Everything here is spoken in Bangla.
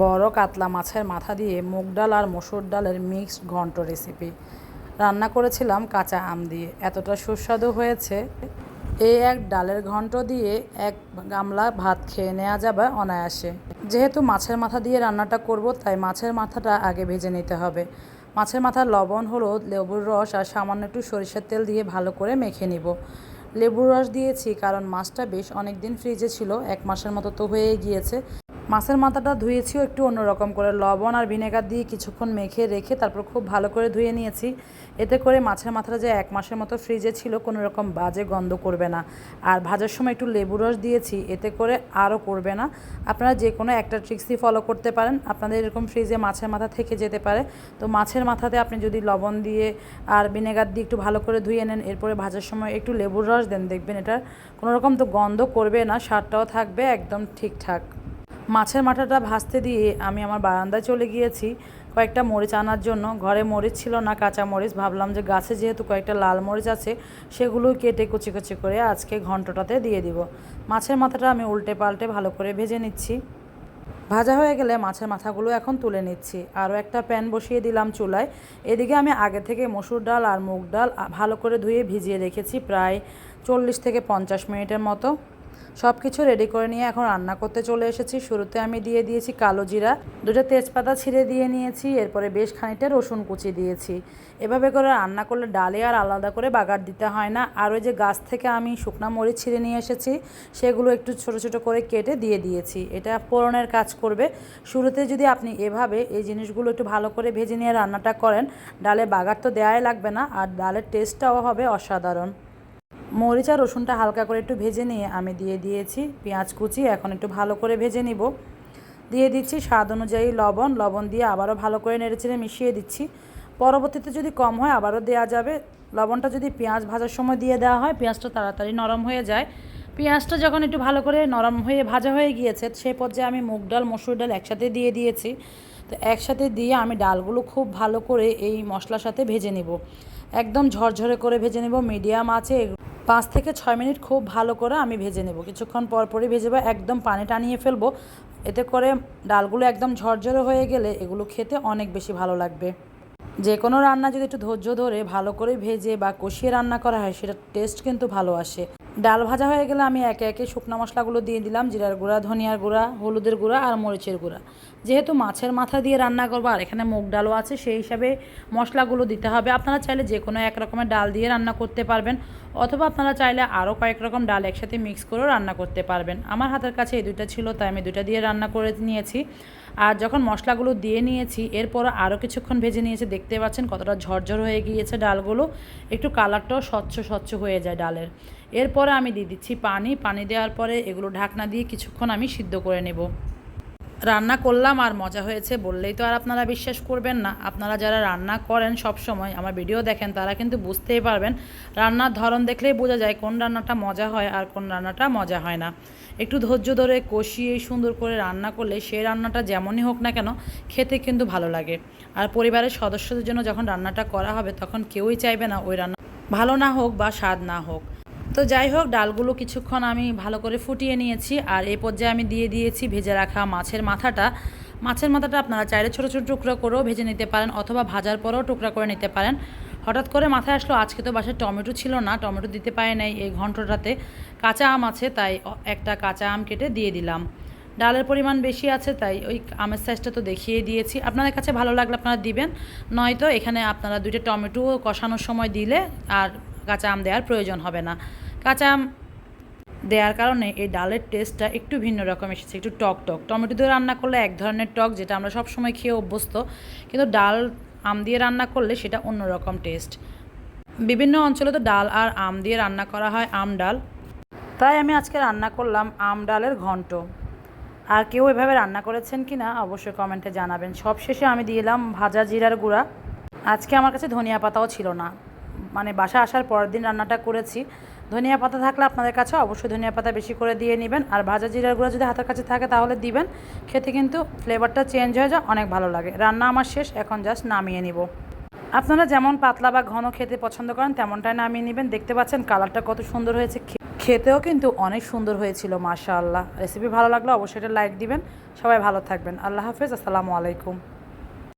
বড় কাতলা মাছের মাথা দিয়ে মুগ ডাল আর মসুর ডালের মিক্সড ঘন্ট রেসিপি রান্না করেছিলাম কাঁচা আম দিয়ে। এতটা সুস্বাদু হয়েছে। এই এক ডালের ঘন্ট দিয়ে এক গামলা ভাত খেয়ে নেওয়া যাবে অনায়াসে। যেহেতু মাছের মাথা দিয়ে রান্নাটা করব, তাই মাছের মাথাটা আগে ভেজে নিতে হবে। মাছের মাথার লবণ, হলুদ, লেবুর রস আর সামান্য একটু সরিষার তেল দিয়ে ভালো করে মেখে নিব। লেবুর রস দিয়েছি কারণ মাছটা বেশ অনেক দিন ফ্রিজে ছিল, এক মাসের মতো তো হয়ে গিয়েছে। মাছের মাথাটা ধুয়েছিও একটু অন্যরকম করে লবণ আর ভিনেগার দিয়ে কিছুক্ষণ মেখে রেখে তারপর খুব ভালো করে ধুয়ে নিয়েছি। এতে করে মাছের মাথাটা যে এক মাসের মতো ফ্রিজে ছিল, কোনো রকম বাজে গন্ধ করবে না। আর ভাজার সময় একটু লেবু রস দিয়েছি, এতে করে আরও করবে না। আপনারা যে কোনো একটা ট্রিক্সই ফলো করতে পারেন। আপনাদের এরকম ফ্রিজে মাছের মাথা থেকে যেতে পারে। তো মাছের মাথাতে আপনি যদি লবণ দিয়ে আর ভিনেগার দিয়ে একটু ভালো করে ধুয়ে নেন, এরপরে ভাজার সময় একটু লেবুর রস দেন, দেখবেন এটার কোনো রকম তো গন্ধ করবে না, স্বাদটাও থাকবে একদম ঠিকঠাক। মাছের মাথাটা ভাজতে দিয়ে আমি আমার বারান্দায় চলে গিয়েছি কয়েকটা মরিচ আনার জন্য। ঘরে মরিচ ছিল না, কাঁচা মরিচ। ভাবলাম যে গাছে যেহেতু কয়েকটা লাল মরিচ আছে, সেগুলো কেটে কুচি কুচি করে আজকে ঘন্টটাতে দিয়ে দিব। মাছের মাথাটা আমি উল্টে পাল্টে ভালো করে ভেজে নিচ্ছি। ভাজা হয়ে গেলে মাছের মাথাগুলো এখন তুলে নিচ্ছি। আরও একটা প্যান বসিয়ে দিলাম চুলায়। এদিকে আমি আগে থেকে মসুর ডাল আর মুগ ডাল ভালো করে ধুয়ে ভিজিয়ে রেখেছি প্রায় চল্লিশ থেকে পঞ্চাশ মিনিটের মতো। সব কিছু রেডি করে নিয়ে এখন রান্না করতে চলে এসেছি। শুরুতে আমি দিয়ে দিয়েছি কালো জিরা, দুটো তেজপাতা ছিঁড়ে দিয়ে নিয়েছি, এরপরে বেশ খানিকটা রসুন কুচি দিয়েছি। এভাবে করে রান্না করলে ডালে আর আলাদা করে বাগার দিতে হয় না। আর ওই যে গাছ থেকে আমি শুকনো মরিচ ছিঁড়ে নিয়ে এসেছি, সেগুলো একটু ছোট ছোট করে কেটে দিয়ে দিয়েছি। এটা পোড়নের কাজ করবে। শুরুতে যদি আপনি এভাবে এই জিনিসগুলো একটু ভালো করে ভেজে নিয়ে রান্নাটা করেন, ডালে বাগার তো দেওয়াই লাগবে না, আর ডালের টেস্টটাও হবে অসাধারণ। মরিচ আর রসুনটা হালকা করে একটু ভেজে নিয়ে আমি দিয়ে দিয়েছি পেঁয়াজ কুচি, এখন একটু ভালো করে ভেজে নিব। দিয়ে দিচ্ছি স্বাদ অনুযায়ী লবণ লবণ দিয়ে আবারও ভালো করে নেড়েচেড়ে মিশিয়ে দিচ্ছি। পরবর্তীতে যদি কম হয় আবারও দেওয়া যাবে। লবণটা যদি পেঁয়াজ ভাজার সময় দিয়ে দেওয়া হয়, পেঁয়াজটা তাড়াতাড়ি নরম হয়ে যায়। পেঁয়াজটা যখন একটু ভালো করে নরম হয়ে ভাজা হয়ে গিয়েছে সেই পর্যায়ে আমি মুগ ডাল, মসুর ডাল একসাথে দিয়ে দিয়েছি। তো একসাথে দিয়ে আমি ডালগুলো খুব ভালো করে এই মশলার সাথে ভেজে নেব। একদম ঝরঝরে করে ভেজে নেব, মিডিয়াম আছে। পাঁচ থেকে ছয় মিনিট খুব ভালো করে আমি ভেজে নেব। কিছুক্ষণ পর পরই ভেজে বা একদম পানি টানিয়ে ফেলব। এতে করে ডালগুলো একদম ঝরঝরে হয়ে গেলে এগুলো খেতে অনেক বেশি ভালো লাগবে। যে কোনো রান্না যদি একটু ধৈর্য ধরে ভালো করে ভেজে বা কষিয়ে রান্না করা হয় সেটা টেস্ট কিন্তু ভালো আসে। ডাল ভাজা হয়ে গেলে আমি একে একে শুকনো মশলাগুলো দিয়ে দিলাম, জিরার গুঁড়া, ধনিয়ার গুঁড়া, হলুদের গুঁড়া আর মরিচের গুঁড়া। যেহেতু মাছের মাথা দিয়ে রান্না করব আর এখানে মুগ ডালও আছে, সেই হিসাবে মশলাগুলো দিতে হবে। আপনারা চাইলে যে কোনো এক রকমের ডাল দিয়ে রান্না করতে পারবেন, অথবা আপনারা চাইলে আরও কয়েক রকম ডাল একসাথে মিক্স করেও রান্না করতে পারবেন। আমার হাতের কাছে এই দুইটা ছিল, তাই আমি দুইটা দিয়ে রান্না করে নিয়েছি। আর যখন মশলাগুলো দিয়ে নিয়েছি এরপর আরও কিছুক্ষণ ভেজে নিয়েছে, দেখতে পাচ্ছেন কতটা ঝরঝর হয়ে গিয়েছে ডালগুলো। একটু কালারটাও স্বচ্ছ স্বচ্ছ হয়ে যায় ডালের। এরপরে আমি দিয়ে দিচ্ছি পানি। পানি দেওয়ার পরে এগুলো ঢাকনা দিয়ে কিছুক্ষণ আমি সিদ্ধ করে নেব। রান্না করলাম আর মজা হয়েছে বললেই তো আর আপনারা বিশ্বাস করবেন না। আপনারা যারা রান্না করেন সব সময় আমার ভিডিও দেখেন তারা কিন্তু বুঝতেই পারবেন। রান্নার ধরন দেখলেই বোঝা যায় কোন রান্নাটা মজা হয় আর কোন রান্নাটা মজা হয় না। একটু ধৈর্য ধরে কষিয়ে সুন্দর করে রান্না করলে সেই রান্নাটা যেমনই হোক না কেন খেতে কিন্তু ভালো লাগে। আর পরিবারের সদস্যদের জন্য যখন রান্নাটা করা হবে তখন কেউই চাইবে না ওই রান্না ভালো না হোক বা স্বাদ না হোক। তো যাই হোক, ডালগুলো কিছুক্ষণ আমি ভালো করে ফুটিয়ে নিয়েছি আর এই পর্যায়ে আমি দিয়ে দিয়েছি ভেজে রাখা মাছের মাথাটা। মাছের মাথাটা আপনারা চাইলে ছোটো ছোটো টুকরো করেও ভেজে নিতে পারেন অথবা ভাজার পরেও টুকরা করে নিতে পারেন। হঠাৎ করে মাথায় আসলো, আজকে তো বাসায় টমেটো ছিল না, টমেটো দিতে পারে নাই এই ঘন্টটাতে। কাঁচা আম আছে, তাই একটা কাঁচা আম কেটে দিয়ে দিলাম। ডালের পরিমাণ বেশি আছে, তাই ওই আমের সাইজটা তো দেখিয়ে দিয়েছি। আপনাদের কাছে ভালো লাগলে আপনারা দিবেন, নয়তো এখানে আপনারা দুইটা টমেটো কষানোর সময় দিলে আর কাঁচা আম দেওয়ার প্রয়োজন হবে না। কাঁচা আম দেওয়ার কারণে এই ডালের টেস্টটা একটু ভিন্ন রকম এসেছে, একটু টক টক। টমেটো দিয়ে রান্না করলে এক ধরনের টক যেটা আমরা সব সময় খেয়ে অভ্যস্ত, কিন্তু ডাল আম দিয়ে রান্না করলে সেটা অন্য রকম টেস্ট বিভিন্ন অঞ্চলে তো ডাল আর আম দিয়ে রান্না করা হয় আম ডাল। তাই আমি আজকে রান্না করলাম আম ডালের ঘন্ট। আর কেউ এভাবে রান্না করেছেন কি না অবশ্যই কমেন্টে জানাবেন। সবশেষে আমি দিলাম ভাজা জিরার গুঁড়া। আজকে আমার কাছে ধনিয়া পাতাও ছিল না। মানে বাসা আসার পরের দিন রান্নাটা করেছি। ধনিয়া পাতা থাকলে আপনাদের কাছে অবশ্যই ধনিয়া পাতা বেশি করে দিয়ে নেবেন। আর ভাজা জিরার গুঁড়া যদি হাতের কাছে থাকে তাহলে দিবেন। খেতে কিন্তু ফ্লেভারটা চেঞ্জ হয়ে যায়, অনেক ভালো লাগে। রান্না আমার শেষ, এখন জাস্ট নামিয়ে নিব। আপনারা যেমন পাতলা বা ঘন খেতে পছন্দ করেন, তেমনটাই নামিয়ে নেবেন। দেখতে পাচ্ছেন কালারটা কত সুন্দর হয়েছে। খেতেও কিন্তু অনেক সুন্দর হয়েছিল মাশা আল্লাহ রেসিপি ভালো লাগলে অবশ্যই এটা লাইক দিবেন। সবাই ভালো থাকবেন। আল্লাহ হাফেজ, আসসালামু আলাইকুম।